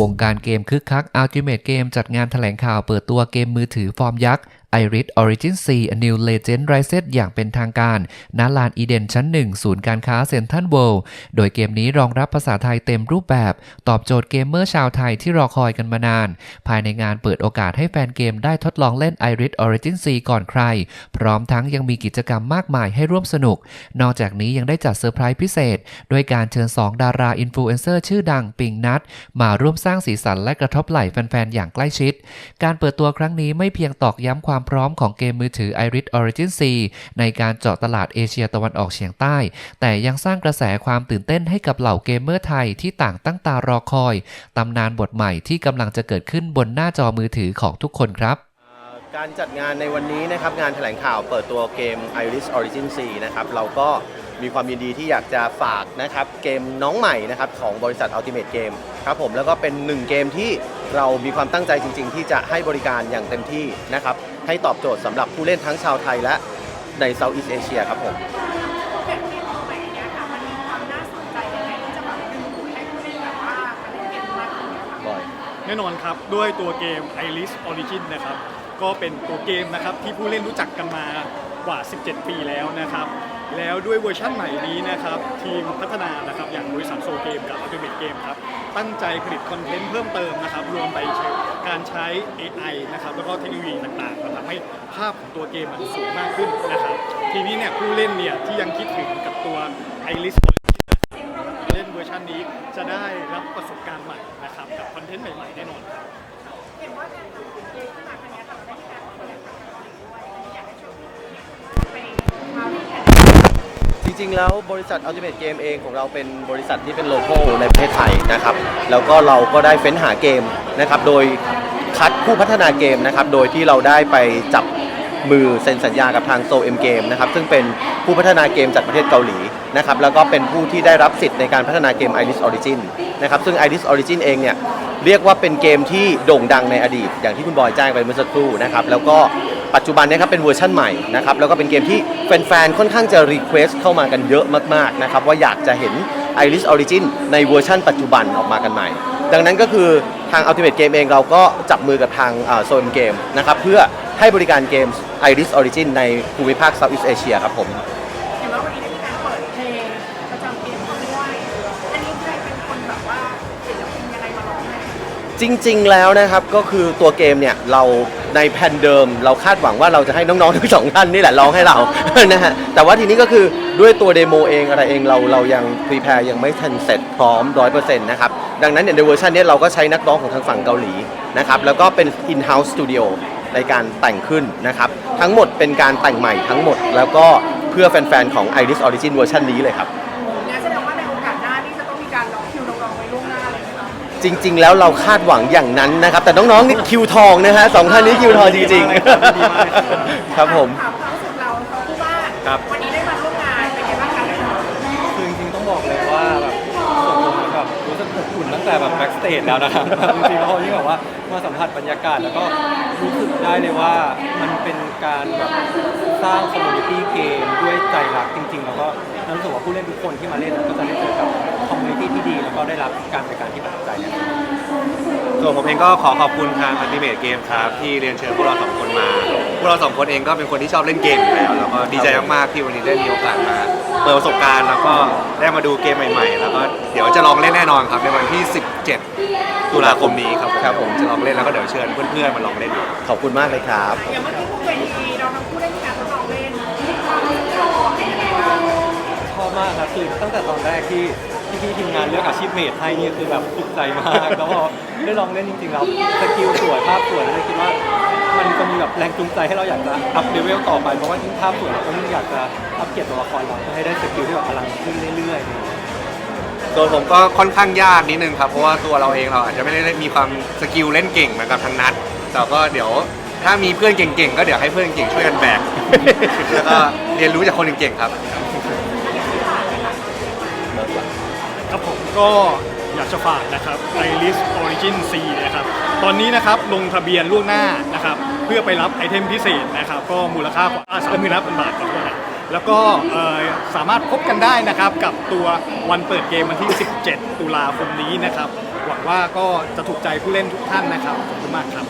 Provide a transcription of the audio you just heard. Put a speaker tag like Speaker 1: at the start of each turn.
Speaker 1: วงการเกมคึกคัก Ultimate Game จัดงานแถลงข่าวเปิดตัวเกมมือถือฟอร์มยักษ์ Iris Origin 4 A New Legend Rises อย่างเป็นทางการณลานอีเดนชั้น 1 ศูนย์การค้าเซ็นทรัลเวิลด์ โดยเกมนี้รองรับภาษาไทยเต็มรูปแบบ ตอบโจทย์เกมเมอร์ชาวไทยที่รอคอยกันมานาน ภายในงานเปิดโอกาสให้แฟนเกมได้ทดลองเล่น Iris Origin 4ก่อนใคร พร้อมทั้งยังมีกิจกรรมมากมายให้ร่วมสนุก นอกจากนี้ยังได้จัดเซอร์ไพรส์พิเศษ ด้วยการเชิญ 2 ดาราอินฟลูเอนเซอร์ชื่อดังปิงนัทมาร่วมสร้างสีสันและกระทบไหล่แฟนๆอย่างใกล้ชิด การเปิดตัวครั้งนี้ไม่เพียงตอกย้ำความพร้อมของเกมมือถือ Iris Origin 4ในการเจาะตลาดเอเชียตะวันออกเฉียงใต้ แต่ยังสร้างกระแสความตื่นเต้นให้กับเหล่าเกมเมอร์ไทยที่ต่างตั้งตารอคอย ตำนานบทใหม่ที่กำลังจะเกิดขึ้นบนหน้าจอมือถือของทุกคนครับ
Speaker 2: การจัดงานในวันนี้นะครับงานแถลงข่าวเปิดตัวเกม Iris Origin 4นะครับเราก็มีความยินดีที่อยากจะฝากนะครับเกมน้องใหม่นะครับของบริษัท Ultimate Game ครับผมแล้วก็เป็นหนึ่งเกมที่เรามีความตั้งใจจริง ๆ ที่จะให้บริการอย่างเต็มที่นะครับ ให้ตอบโจทย์สำหรับผู้เล่นทั้งชาวไทยและใน Southeast Asia ครับผม
Speaker 3: แผนที่ของใหม่เนี้ยค่ะมันมีความน่าสนใจยังไงที่จะแบบดึงดูดให้ผู้เล่นแบบว่ามาเล่นเกมมากขึ้นเนี่ยค่ะ
Speaker 2: บ่อย
Speaker 4: แน่นอนครับ ด้วยตัวเกม Iris Origin นะครับ ก็เป็นตัวเกมนะครับที่ผู้เล่นรู้จักกันมากว่า 17 ปีแล้วนะครับ แล้วด้วยเวอร์ชั่นใหม่นี้นะครับ ทีมพัฒนานะครับ อย่างบริษัทโซเกมกับ Ultimate Game ครับ ตั้งใจผลิตคอนเทนต์เพิ่มเติมนะครับ รวมไปใช้การใช้ AI นะครับ แล้วก็เทคโนโลยีต่างๆมาทำให้ภาพของตัวเกมมันสูงมากขึ้นนะครับ ทีนี้เนี่ยผู้เล่นเนี่ยที่ยังคิดถึงกับตัว Iris Origin นะครับเล่นเวอร์ชันนี้จะได้รับประสบการณ์ใหม่นะครับกับคอนเทนต์ใหม่ๆแน่นอนครับ
Speaker 3: ริง
Speaker 2: ๆ แล้วบริษัท Ultimate Game เองของเราเป็นบริษัทที่เป็นโลโก้ในประเทศไทยนะครับ แล้วก็เราก็ได้เฟ้นหาเกมนะครับ โดยคัดผู้พัฒนาเกมนะครับ โดยที่เราได้ไปจับมือเซ็นสัญญากับทาง Soul M Game นะครับ ซึ่งเป็นผู้พัฒนาเกมจากประเทศเกาหลีนะครับ แล้วก็เป็นผู้ที่ได้รับสิทธิ์ในการพัฒนาเกม Iris Origin นะครับ ซึ่ง Iris Origin เองเนี่ยเรียกว่าเป็นเกมที่โด่งดังในอดีต อย่างที่คุณบอยแจ้งไปเมื่อสักครู่นะครับ แล้วก็ ปัจจุบันนี้ครับเป็นเวอร์ชั่นใหม่นะครับแล้วก็เป็นเกมที่แฟนๆค่อนข้างจะรีเควสเข้ามากันเยอะมากๆนะครับว่าอยากจะเห็น Iris Origin ในเวอร์ชั่นปัจจุบันออกมากันใหม่ ดังนั้นก็คือทาง Ultimate Game เองเราก็จับมือกับทางโซนเกมนะครับเพื่อให้บริการเกม Iris Origin ในภูมิภาค Southeast Asia ครับผม
Speaker 3: เห็นว่าวันนี้ได้มีการเปิดเพลงประจำเกมเขาด้วยอันนี้ใครเป็นคนแบบว่าศิลปิน
Speaker 2: จริง ๆ แล้วนะครับก็คือตัวเกมเนี่ยเราในแผ่นเดิม เราคาดหวังว่าเราจะให้น้องๆทั้งสองท่านนี่แหละร้องให้เรา นะฮะแต่ว่าทีนี้ก็คือด้วยตัวเดโมเองอะไรเองเราเรายังพรีแพร์ยังไม่ทันเสร็จพร้อม100%นะครับดังนั้นเนี่ยในเวอร์ชันเนี้เราก็ใช้นักร้องของทางฝั่งเกาหลีนะครับแล้วก็เป็น in-house studio ในการแต่งขึ้นนะครับทั้งหมดเป็นการแต่งใหม่ทั้งหมด แล้วก็เพื่อแฟนๆของ Iris Origin เวอร์ชันนี้เลยครับ
Speaker 3: จริง ๆ
Speaker 2: แล้วเราคาดหวังอย่างนั้นนะครับ แต่น้องๆนี่คิวทองนะฮะสองท่านนี้คิวทองจริง
Speaker 4: ดีมากเลย
Speaker 2: ๆค
Speaker 4: ครับ
Speaker 2: รับผม
Speaker 3: ถามความรู้สึกเราเขาพูดว่า
Speaker 4: ครับ
Speaker 3: วันนี้ได้มาร่วมงานเป็นไงบ้างคะ
Speaker 5: คือจริงๆต้องบอกเลยว่าแบบส่วนตัวมันแบบรู้สึกอบอุ่นตั้งแต่แบบแบ็กสเตจแล้วนะครับจริงๆแล้วที่แบบว่ามาสัมผัสบรรยากาศแล้วก็รู้สึกได้เลยว่ามันเป็นการแบบสร้างคอมมูนิตี้เกมด้วยใจรักจริง ๆ แล้วก็รู้สึกว่าผู้เล่นทุกคนที่มาเล่นก็จะได้เจอกับคอมมูนิตี้ที่ดีแล้ว ก็ได้รับการบริการที่ประทับใจเนี่ย
Speaker 6: ส่วนผมเองก็ขอขอบคุณทาง Ultimate Game ครับที่เรียนเชิญพวกเราสองคนมา พวกเราสองคนเองก็เป็นคนที่ชอบเล่นเกมอยู่แล้วแล้วก็ดีใจมากๆที่วันนี้ได้มีโอกาสมาเปิดประสบการณ์แล้วก็ได้มาดูเกมใหม่ ๆ แล้วก็เดี๋ยวจะลองเล่นแน่นอนครับในวันที่ 17 ตุลาคมนี้ครับ
Speaker 2: ครับผม
Speaker 6: จะลองเล่นแล้วก็เดี๋ยวเชิญเพื่อนๆมาลองเล่นดู
Speaker 2: ขอบคุณมากเลยครับ
Speaker 3: อย่างเมื่อกี้พูดเวทีเราทั้งคู่ได้มีการทดลองเล่นความรู้สึกเราเป็นยังไงบ้าง
Speaker 5: ชอบมากครับคือตั้งแต่ตอนแรกที่ พี่ๆทีมงานเลือกอาชีพเมดให้นี่คือแบบถูกใจมากแล้วพอได้ลองเล่นจริงๆแล้วสกิลสวยภาพสวยแล้วเลยคิดว่า มันจะมีแบบแรงจูงใจให้เราอยากจะอัพเลเวลต่อไปเพราะว่ายิ่งภาพสวยเราก็ยิ่งอยากจะอัพเกียรติตัวละครเราเพื่อให้ได้สกิลที่แบบพลังขึ้นเรื่อยๆ
Speaker 6: ส่วนผมก็ค่อนข้างยากนิดนึงครับเพราะว่าตัวเราเองเราอาจจะไม่ได้มีความสกิลเล่นเก่งเหมือนกับทางนัดแต่ก็เดี๋ยวถ้ามีเพื่อนเก่งๆก็เดี๋ยวให้เพื่อนเก่งช่วยกันแบก แล้วก็เรียนรู้จากคนเก่งๆครับ
Speaker 4: ครับผมก็อยากจะฝากนะครับ Iris Origin 4นะครับ ตอนนี้นะครับลงทะเบียนล่วงหน้านะครับ เพื่อไปรับไอเทมพิเศษนะครับ ก็มูลค่ากว่า3 0 0 0 0บาทครับแล้วก็สามารถพบกันได้นะครับกับตัววันเปิดเกมวันที่ 17 ตุลาคมนี้นะครับ หวังว่าก็จะถูกใจผู้เล่นทุกท่านนะครับ ขอบคุณมากครับ